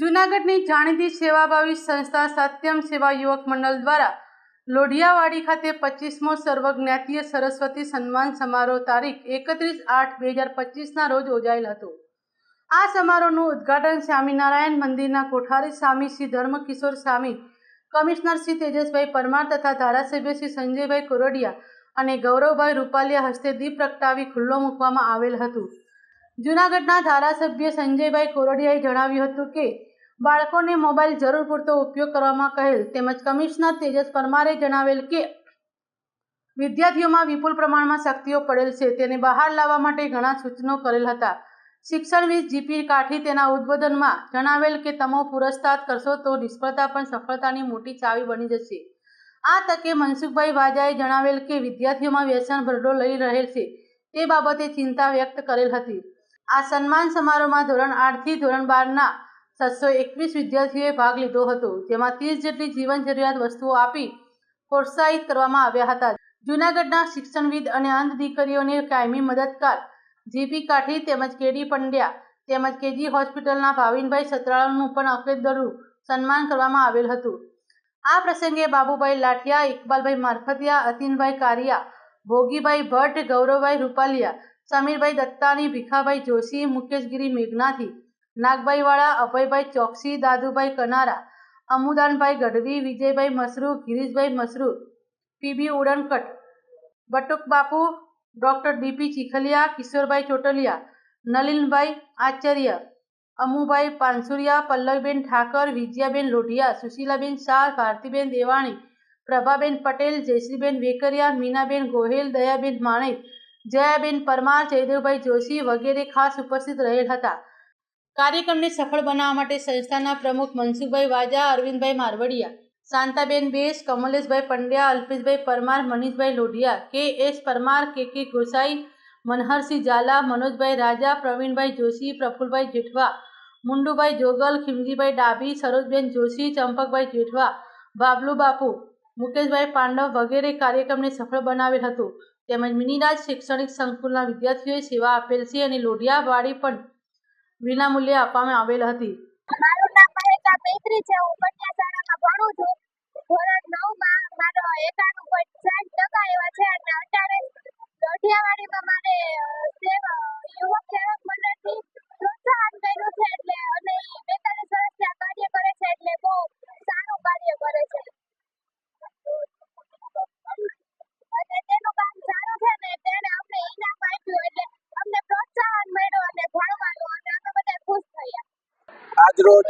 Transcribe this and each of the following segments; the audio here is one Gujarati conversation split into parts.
સુરતની જાણીતી સેવાભાવી સંસ્થા સત્યમ સેવા યુવક મંડળ દ્વારા લોઢિયાવાડી ખાતે પચીસમો સર્વજ્ઞાતીય સરસ્વતી સન્માન સમારોહ તારીખ એકત્રીસ આઠ બે હજાર પચીસના રોજ યોજાયેલ હતો. આ સમારોહનું ઉદ્ઘાટન સ્વામિનારાયણ મંદિરના કોઠારી સ્વામી શ્રી ધર્મકિશોર સ્વામી, કમિશનર શ્રી તેજસભાઈ પરમાર તથા ધારાસભ્ય શ્રી સંજયભાઈ કોરડિયા અને ગૌરવભાઈ રૂપાલિયા હસ્તે દીપ પ્રગટાવી ખુલ્લો મૂકવામાં આવેલ હતું. જૂનાગઢના ધારાસભ્ય સંજયભાઈ કોરડિયાએ જણાવ્યું હતું કે બાળકોને મોબાઈલ જરૂર પૂરતો ઉપયોગ કરવામાં કહેલ તેમજ કમિશનર તેજસ પરમારે જણાવેલ કે વિદ્યાર્થીઓમાં વિપુલ પ્રમાણમાં શક્તિઓ પડેલ છે. તેને બહાર લાવવા માટે ઘણા સૂચનો કરેલ હતા. શિક્ષણવિદ જીપી કાઠી તેના ઉદ્બોધનમાં જણાવેલ કે, તમો પુરસ્કાર કરશો તો નિષ્ફળતા પણ સફળતાની મોટી ચાવી બની જશે. આ તકે મનસુખભાઈ વાજાએ જણાવેલ કે, વિદ્યાર્થીઓમાં વ્યસન ભરડો લઈ રહેલ છે. તે બાબતે ચિંતા વ્યક્ત કરેલ હતી. આ સન્માન સમારોહમાં ધોરણ આઠથી ધોરણ બારના સાતસો એકવીસ વિદ્યાર્થીઓએ ભાગ લીધો હતો. જેમાં ત્રીસ જેટલી જીવન જરૂરિયાત વસ્તુઓ આપી પ્રોત્સાહિત કરવામાં આવ્યા હતા. જૂનાગઢના શિક્ષણવિદ અને અંધ દીકરીઓને કાયમી મદદગાર જીપી કાઠી તેમજ કેડી પંડ્યા તેમજ કેજી હોસ્પિટલના ભાવિનભાઈ સતરાળનું પણ અકેદરું સન્માન કરવામાં આવેલ હતું. આ પ્રસંગે Babubhai Lathiya, Iqbalbhai Marfatiya, Atinbhai Kariya, Bhogibhai Bhatt, Gauravbhai Rupaliya, Samirbhai Dattani, Bhikhabhai Joshi, Mukeshgiri Meghnathi Nagbhaiwala, Abhaybhai Choksi, Dadubhai Kanara, Amudanbhai Gadhvi, Vijaybhai Masru, Girishbhai Masru, PB ઉડનકટ Batuk Bapu doctor DP Chikhaliya, Kishorbhai Chotaliya, Nalinbhai Acharya, Amubhai Pansuriya, Pallaviben Thakar, Vijayaben Lodhiya, Sushilaben Shah, ભારતીબેન દેવાણી, પ્રભાબેન પટેલ, જયશ્રીબેન વેકરિયા, મીનાબેન ગોહેલ, દયાબેન માણેક, જયાબેન પરમાર, જયદેવભાઈ જોશી વગેરે ખાસ ઉપસ્થિત રહેલ હતા. કાર્યક્રમને સફળ બનાવવા માટે સંસ્થાના પ્રમુખ મનસુખભાઈ વાજા, અરવિંદભાઈ મારવડિયા, શાંતાબેન બેસ, કમલેશભાઈ પંડ્યા, અલ્પેશભાઈ પરમાર, મનીષભાઈ લોઢિયા, કે એસ પરમાર, કે કે ગોસાઈ, મનહરસિંહ ઝાલા, મનોજભાઈ રાજા, પ્રવીણભાઈ જોશી, પ્રફુલભાઈ જેઠવા, મુંડુભાઈ જોગલ, ખીમજીભાઈ ડાભી, સરોજબેન જોશી, ચંપકભાઈ જેઠવા, બાબલુ બાપુ, મુકેશભાઈ પાંડવ વગેરે કાર્યક્રમને સફળ બનાવેલ હતું. તેમજ મિનિરાજ શૈક્ષણિક સંકુલના વિદ્યાર્થીઓએ સેવા આપેલ છે અને લોઢિયાવાડી પણ વિનામૂલ્યે આપવામાં આવેલ હતી. મારું નામ મહેકા મૈત્રી છે. હું આજરોજ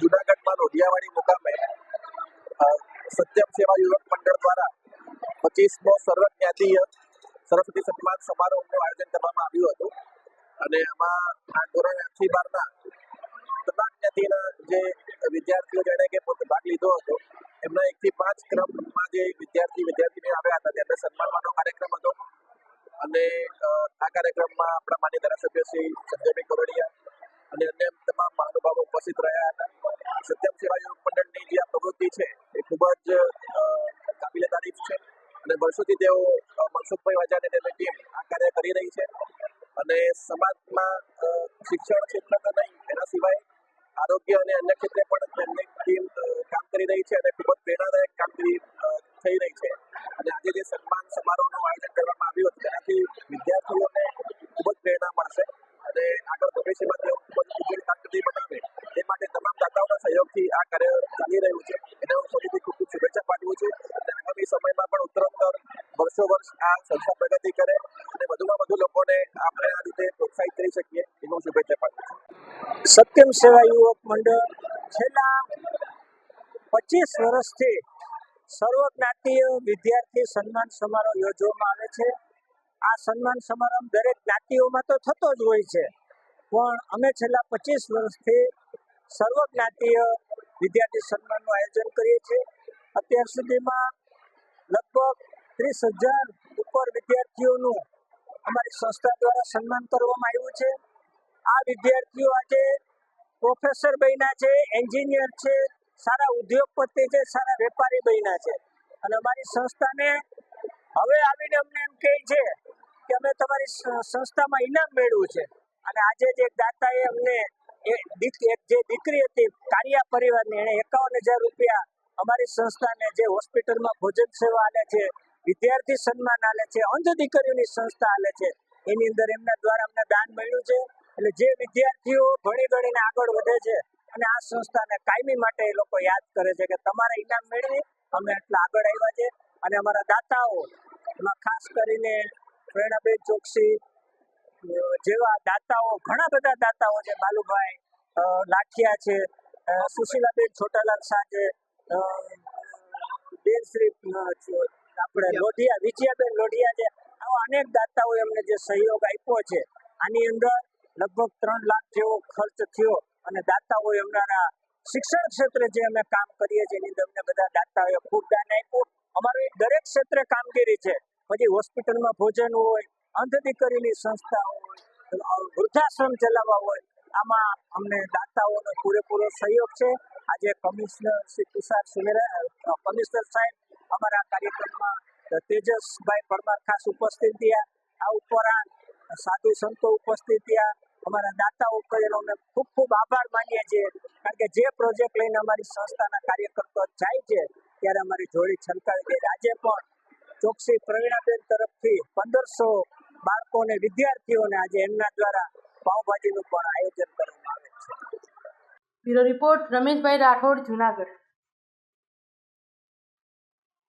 જુનાગઢમાં રોઢિયાવાડી મુકામે સત્યમ સેવા યુવક મંડળ દ્વારા પચીસમો સર્વજ્ઞાતીય સરસ્વતી સન્માન સમારોહનું આયોજન કરવામાં આવ્યું હતું. અને આમાં આ ધોરણ આઠથી બારના તમામ જ્ઞાતિના જે વિદ્યાર્થીઓ જેણે કે પોતે ભાગ લીધો હતો, એમના એકથી પાંચ ક્રમમાં જે વિદ્યાર્થી વિદ્યાર્થીને આવ્યા હતા, તેમને સન્માનવાનો કાર્યક્રમ હતો. અને આ કાર્યક્રમમાં આપણા માન્ય ધારાસભ્ય શ્રી સંજયભાઈ કોરડિયા અને અન્ય તમામ મહાનુભાવો ઉપસ્થિત રહ્યા હતા. સત્યમ સેવા મંડળની જે આ પ્રવૃત્તિ છે, એ ખૂબ જ કાબિલે તારીફ છે. અને વર્ષોથી તેઓ મનસુખભાઈ વાજા અને તેમની ટીમ આ કાર્ય કરી રહી છે. અને સમાજમાં શિક્ષણ ક્ષેત્ર તો નહીં, એના સિવાય આરોગ્ય અને અન્ય ક્ષેત્રે પણ તેમની ટીમ કામ કરી રહી છે અને ખૂબ જ પ્રેરણાદાયક કામગીરી અ, થઈ રહી છે અને આજે જે સન્માન સમારોહનું આયોજન કરવામાં આવ્યું હતું તેનાથી વિદ્યાર્થીઓને ખૂબ જ પ્રેરણા મળશે અને આગળ ભવિષ્યમાં તેઓ ખૂબ જ ઉજ્જવળ કામગીરી બનાવે તે માટે તમામ દાતાઓના સહયોગથી આ ચાલી રહ્યું છે. એને હું ફરીથી ખૂબ શુભેચ્છા પાઠવું છું. અને આગામી સમયમાં પણ ઉત્તરોત્તર વર્ષો વર્ષ આ સંસ્થા પ્રગતિ કરે અને વધુમાં વધુ લોકોને આપણે આ રીતે પ્રોત્સાહિત કરી શકીએ એનું શુભેચ્છા પાઠવું છું. સત્યમ સેવા યુવક મંડળ છેલ્લા પચીસ વર્ષથી સર્વજ્ઞાતીય વિદ્યાર્થી સન્માન સમારોહ યોજવામાં આવે છે. આ સન્માન સમારંભ દરેક જ્ઞાતિઓમાં તો થતો જ હોય છે. પણ અમે છેલ્લા પચીસ વર્ષથી સર્વજ્ઞાતીય વિદ્યાર્થી સન્માનનું આયોજન કરીએ છીએ. અત્યાર સુધીમાં લગભગ ત્રીસ હજાર ઉપર વિદ્યાર્થીઓનું અમારી સંસ્થા દ્વારા સન્માન કરવામાં આવ્યું છે. આ વિદ્યાર્થીઓ આજે પ્રોફેસર બન્યા છે એન્જિનિયર છે, સારા ઉદ્યોગપતિ છે, સારા વેપારી બન્યા છે. અને અમારી સંસ્થાને હવે આવીને અમને એમ કહે છે કે અમે તમારી સંસ્થામાં ઇનામ મેળવ્યું છે. અને આજે જે દાતાએ અમને એક જે દીકરી હતી, કારિયા પરિવારની એણે એકાવન હજાર રૂપિયા અમારી સંસ્થાને જે હોસ્પિટલમાં ભોજન સેવા આલે છે, વિદ્યાર્થી સન્માન આલે છે, અંધ દીકરીઓની સંસ્થા આલે છે, એની અંદર એમના દ્વારા અમને દાન મળ્યું છે. એટલે જે વિદ્યાર્થીઓ ભણી ગણીને આગળ વધે છે, અને આ સંસ્થાને કાયમી માટે એ લોકો યાદ કરે છે કે તમારા ઇનામ મેળવી, અમે એટલા આગળ આવ્યા છે. અને અમારા દાતાઓ, એમાં ખાસ કરીને પ્રેરણાબેન ચોકસી જેવા દાતાઓ ઘણા બધા દાતાઓ છે. બાલુભાઈ લાઠિયા છે. સુશીલાબેન છોટાલાલ શાહ છે બેનશ્રી આપણે લોઢિયા વિજયાબેન લોઢિયા છે. આવા અનેક દાતાઓ એમને જે સહયોગ આપ્યો છે. આની અંદર લગભગ ત્રણ લાખ જેવો ખર્ચ થયો અને દાતાઓએ અમારા શિક્ષણ ક્ષેત્રે જે અમે કામ કરીએ છીએ એની અંદર અમને બધા દાતાઓએ ખૂબ દાન આપ્યું. અમારું દરેક ક્ષેત્રે કામગીરી છે. પછી હોસ્પિટલમાં ભોજન હોય અંધ કરેલી સંસ્થા હોય વૃદ્ધાશ્રમ ચલાવવા હોય, આમાં અમને દાતાઓનો પૂરેપૂરો સહયોગ છે. આજે કમિશનર શ્રી તુષાર સુમેરા કમિશનર સાહેબ અમારા કાર્યક્રમમાં તેજસભાઈ પરમાર ખાસ ઉપસ્થિત થયા. આ ઉપરાંત સાધુ સંતો ઉપસ્થિત થયા. અમારા દાતાઓ ઉપર અમે ખૂબ ખૂબ આભાર માનીએ છીએ. કારણ કે જે પ્રોજેક્ટ લઈને અમારી સંસ્થાના કાર્યકર્તાઓ જાય છે, ત્યારે અમારી જોડી છલકાવી દે. આજે પણ ચોકસી પ્રવીણાબેન તરફથી પંદરસો બાળકોને, વિદ્યાર્થીઓને આજે એમના દ્વારા પાઉભાજીનું પણ આયોજન કરવામાં આવે છે. Bureau report Rameshbhai Rathod, Junagadh.